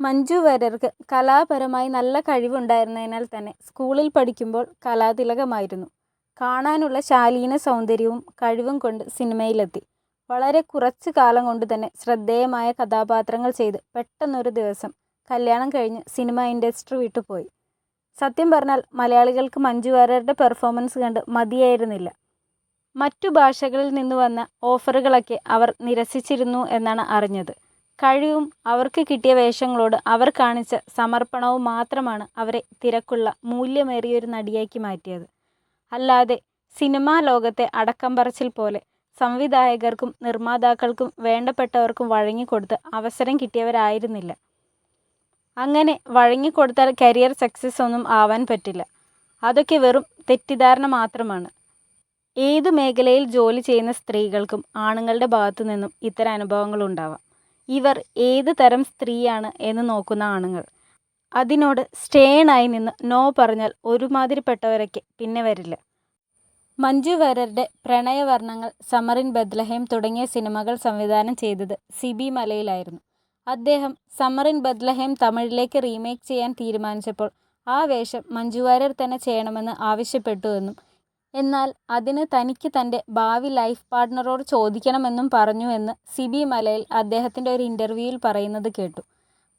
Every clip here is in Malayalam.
മഞ്ജു വാര്യർക്ക് കലാപരമായി നല്ല കഴിവുണ്ടായിരുന്നതിനാൽ തന്നെ സ്കൂളിൽ പഠിക്കുമ്പോൾ കലാതിലകമായിരുന്നു. കാണാനുള്ള ശാലീന സൗന്ദര്യവും കഴിവും കൊണ്ട് സിനിമയിലെത്തി. വളരെ കുറച്ച് കാലം കൊണ്ട് തന്നെ ശ്രദ്ധേയമായ കഥാപാത്രങ്ങൾ ചെയ്ത് പെട്ടെന്നൊരു ദിവസം കല്യാണം കഴിഞ്ഞ് സിനിമ ഇൻഡസ്ട്രി വിട്ടു പോയി. സത്യം പറഞ്ഞാൽ മലയാളികൾക്ക് മഞ്ജു വാര്യരുടെ പെർഫോമൻസ് കണ്ട് മതിയായിരുന്നില്ല. മറ്റു ഭാഷകളിൽ നിന്ന് വന്ന ഓഫറുകളൊക്കെ അവർ നിരസിച്ചിരുന്നു എന്നാണ് അറിഞ്ഞത്. കഴിവും അവർക്ക് കിട്ടിയ വേഷങ്ങളോട് അവർ കാണിച്ച സമർപ്പണവും മാത്രമാണ് അവരെ തിരക്കുള്ള മൂല്യമേറിയൊരു നടിയാക്കി മാറ്റിയത്. അല്ലാതെ സിനിമാ ലോകത്തെ അടക്കം പറച്ചിൽ പോലെ സംവിധായകർക്കും നിർമ്മാതാക്കൾക്കും വേണ്ടപ്പെട്ടവർക്കും വഴങ്ങിക്കൊടുത്ത് അവസരം കിട്ടിയവരായിരുന്നില്ല. അങ്ങനെ വഴങ്ങിക്കൊടുത്താൽ കരിയർ സക്സസ് ഒന്നും ആവാൻ പറ്റില്ല. അതൊക്കെ വെറും തെറ്റിദ്ധാരണ മാത്രമാണ്. ഏതു മേഖലയിൽ ജോലി ചെയ്യുന്ന സ്ത്രീകൾക്കും ആണുങ്ങളുടെ ഭാഗത്തു നിന്നും ഇത്തരം അനുഭവങ്ങളുണ്ടാവാം. ഇവർ ഏത് തരം സ്ത്രീയാണ് എന്ന് നോക്കുന്ന ആണുങ്ങൾ അതിനോട് സ്റ്റേണായി നിന്ന് നോ പറഞ്ഞാൽ ഒരുമാതിരിപ്പെട്ടവരൊക്കെ പിന്നെ വരില്ല. മഞ്ജു വാര്യരുടെ പ്രണയവർണങ്ങൾ, സമറിൻ ബദ്ലഹേം തുടങ്ങിയ സിനിമകൾ സംവിധാനം ചെയ്തത് സിബി മലയിലായിരുന്നു. അദ്ദേഹം സമറിൻ ബദ്ലഹേം തമിഴിലേക്ക് റീമേക്ക് ചെയ്യാൻ തീരുമാനിച്ചപ്പോൾ ആ വേഷം മഞ്ജു വാര്യർ തന്നെ ചെയ്യണമെന്ന് ആവശ്യപ്പെട്ടുവെന്നും എന്നാൽ അതിന് തനിക്ക് തന്റെ ഭാവി ലൈഫ് പാർട്ട്ണറോട് ചോദിക്കണമെന്നും പറഞ്ഞു എന്ന് സിബി മലയിൽ അദ്ദേഹത്തിന്റെ ഒരു ഇന്റർവ്യൂവിൽ പറയുന്നത് കേട്ടു.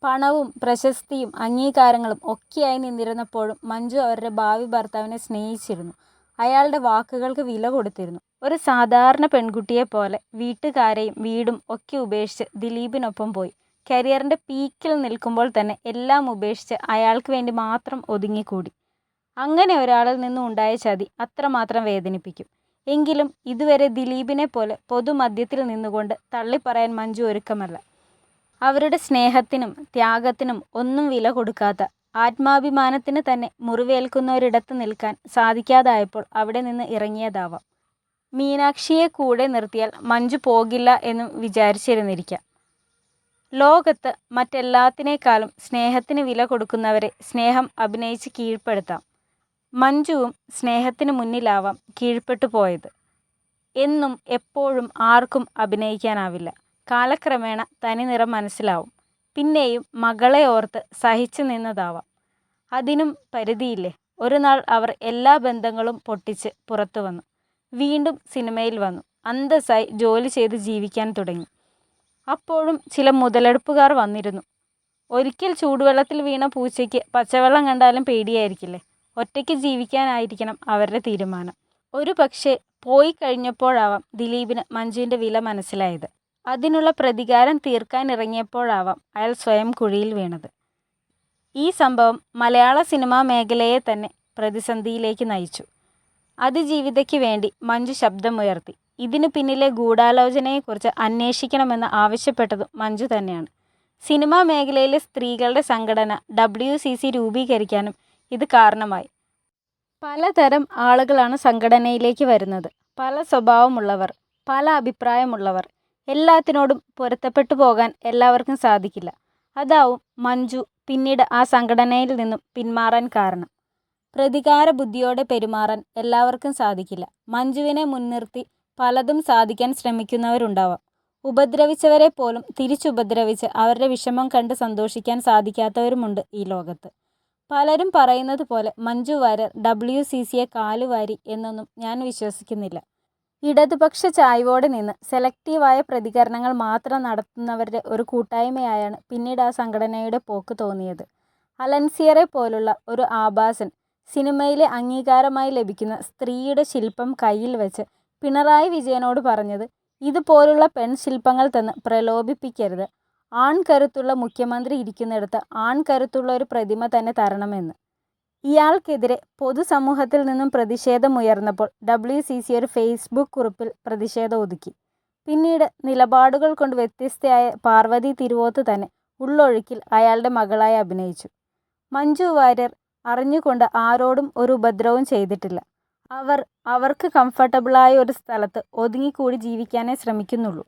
പണവും പ്രശസ്തിയും അംഗീകാരങ്ങളും ഒക്കെയായി നിന്നിരുന്നപ്പോഴും മഞ്ജു അവരുടെ ഭാവി ഭർത്താവിനെ സ്നേഹിച്ചിരുന്നു. അയാളുടെ വാക്കുകൾക്ക് വില കൊടുത്തിരുന്നു. ഒരു സാധാരണ പെൺകുട്ടിയെ പോലെ വീട്ടുകാരെയും വീടും ഒക്കെ ഉപേക്ഷിച്ച് ദിലീപിനൊപ്പം പോയി. കരിയറിന്റെ പീക്കിൽ നിൽക്കുമ്പോൾ തന്നെ എല്ലാം ഉപേക്ഷിച്ച് അയാൾക്ക് വേണ്ടി മാത്രം ഒതുങ്ങിക്കൂടി. അങ്ങനെ ഒരാളിൽ നിന്നും ഉണ്ടായ ചതി അത്രമാത്രം വേദനിപ്പിക്കും. എങ്കിലും ഇതുവരെ ദിലീപിനെ പോലെ പൊതുമധ്യത്തിൽ നിന്നുകൊണ്ട് തള്ളിപ്പറയാൻ മഞ്ജു ഒരുക്കമല്ല. അവരുടെ സ്നേഹത്തിനും ത്യാഗത്തിനും ഒന്നും വില കൊടുക്കാത്ത, ആത്മാഭിമാനത്തിന് തന്നെ മുറിവേൽക്കുന്നൊരിടത്ത് നിൽക്കാൻ സാധിക്കാതായപ്പോൾ അവിടെ നിന്ന് ഇറങ്ങിയതാവാം. മീനാക്ഷിയെ കൂടെ നിർത്തിയാൽ മഞ്ജു പോകില്ല എന്നും വിചാരിച്ചിരുന്നിരിക്കാം. ലോകത്ത് മറ്റെല്ലാത്തിനേക്കാളും സ്നേഹത്തിന് വില കൊടുക്കുന്നവരെ സ്നേഹം അഭിനയിച്ച് കീഴ്പ്പെടുത്താം. മഞ്ജുവും സ്നേഹത്തിന് മുന്നിലാവാം കീഴ്പ്പെട്ടു പോയത്. എന്നും എപ്പോഴും ആർക്കും അഭിനയിക്കാനാവില്ല. കാലക്രമേണ തനിനിറം മനസ്സിലാവും. പിന്നെയും മകളെ ഓർത്ത് സഹിച്ചു നിന്നതാവാം. അതിനും പരിധിയില്ലേ. ഒരു നാൾ അവർ എല്ലാ ബന്ധങ്ങളും പൊട്ടിച്ച് പുറത്തു വന്നു. വീണ്ടും സിനിമയിൽ വന്നു. അന്തസ്സായി ജോലി ചെയ്ത് ജീവിക്കാൻ തുടങ്ങി. അപ്പോഴും ചില മുതലെടുപ്പുകാർ വന്നിരുന്നു. ഒരിക്കൽ ചൂടുവെള്ളത്തിൽ വീണ പൂച്ചയ്ക്ക് പച്ചവെള്ളം കണ്ടാലും പേടിയായിരിക്കില്ലേ. ഒറ്റയ്ക്ക് ജീവിക്കാനായിരിക്കണം അവരുടെ തീരുമാനം. ഒരു പക്ഷേ പോയി കഴിഞ്ഞപ്പോഴാവാം ദിലീപിന് മഞ്ജുവിന്റെ വില മനസ്സിലായത്. അതിനുള്ള പ്രതികാരം തീർക്കാൻ തീർക്കാനിറങ്ങിയപ്പോഴാവാം അയാൾ സ്വയം കുഴിയിൽ വീണത്. ഈ സംഭവം മലയാള സിനിമാ മേഖലയെ തന്നെ പ്രതിസന്ധിയിലേക്ക് നയിച്ചു. അതിജീവിതയ്ക്ക് വേണ്ടി മഞ്ജു ശബ്ദമുയർത്തി. ഇതിനു പിന്നിലെ ഗൂഢാലോചനയെക്കുറിച്ച് അന്വേഷിക്കണമെന്ന് ആവശ്യപ്പെട്ടതും മഞ്ജു തന്നെയാണ്. സിനിമാ മേഖലയിലെ സ്ത്രീകളുടെ സംഘടന ഡബ്ല്യു സി സി രൂപീകരിക്കാനും ഇത് കാരണമായി. പലതരം ആളുകളാണ് സംഘടനയിലേക്ക് വരുന്നത്. പല സ്വഭാവമുള്ളവർ, പല അഭിപ്രായമുള്ളവർ. എല്ലാത്തിനോടും പൊരുത്തപ്പെട്ടു പോകാൻ എല്ലാവർക്കും സാധിക്കില്ല. അതാവും മഞ്ജു പിന്നീട് ആ സംഘടനയിൽ നിന്നും പിന്മാറാൻ കാരണം. പ്രതികാര ബുദ്ധിയോടെ പെരുമാറാൻ എല്ലാവർക്കും സാധിക്കില്ല. മഞ്ജുവിനെ മുൻനിർത്തി പലതും സാധിക്കാൻ ശ്രമിക്കുന്നവരുണ്ടാവാം. ഉപദ്രവിച്ചവരെ പോലും തിരിച്ചുപദ്രവിച്ച് അവരുടെ വിഷമം കണ്ട് സന്തോഷിക്കാൻ സാധിക്കാത്തവരുമുണ്ട് ഈ ലോകത്ത്. പലരും പറയുന്നത് പോലെ മഞ്ജു വാര്യർ ഡബ്ല്യു സി സിയെ കാലുവാരി എന്നൊന്നും ഞാൻ വിശ്വസിക്കുന്നില്ല. ഇടതുപക്ഷ ചായ്വോടെ നിന്ന് സെലക്റ്റീവായ പ്രതികരണങ്ങൾ മാത്രം നടത്തുന്നവരുടെ ഒരു കൂട്ടായ്മയായാണ് പിന്നീട് ആ സംഘടനയുടെ പോക്ക് തോന്നിയത്. അലൻസിയറെ പോലുള്ള ഒരു ആഭാസൻ സിനിമയിലെ അംഗീകാരമായി ലഭിക്കുന്ന സ്ത്രീയുടെ ശില്പം കയ്യിൽ വെച്ച് പിണറായി വിജയനോട് പറഞ്ഞത് ഇതുപോലുള്ള പെൺശില്പങ്ങൾ തന്ന് പ്രലോഭിപ്പിക്കരുത്. ആൺകരുത്തുള്ള മുഖ്യമന്ത്രി ഇരിക്കുന്നിടത്ത് ആൺകരുത്തുള്ള ഒരു പ്രതിമ തന്നെ തരണമെന്ന്. ഇയാൾക്കെതിരെ പൊതുസമൂഹത്തിൽ നിന്നും പ്രതിഷേധമുയർന്നപ്പോൾ ഡബ്ല്യു സി സി ഒരു ഫേസ്ബുക്ക് കുറിപ്പിൽ പ്രതിഷേധം ഒതുക്കി. പിന്നീട് നിലപാടുകൾ കൊണ്ട് വ്യത്യസ്തയായ പാർവതി തിരുവോത്ത് തന്നെ ഉള്ളൊഴുക്കിൽ അയാളുടെ മകളായി അഭിനയിച്ചു. മഞ്ജു വാര്യർ അറിഞ്ഞുകൊണ്ട് ആരോടും ഒരു ഉപദ്രവവും ചെയ്തിട്ടില്ല. അവർ അവർക്ക് കംഫർട്ടബിളായ ഒരു സ്ഥലത്ത് ഒതുങ്ങിക്കൂടി ജീവിക്കാനേ ശ്രമിക്കുന്നുള്ളൂ.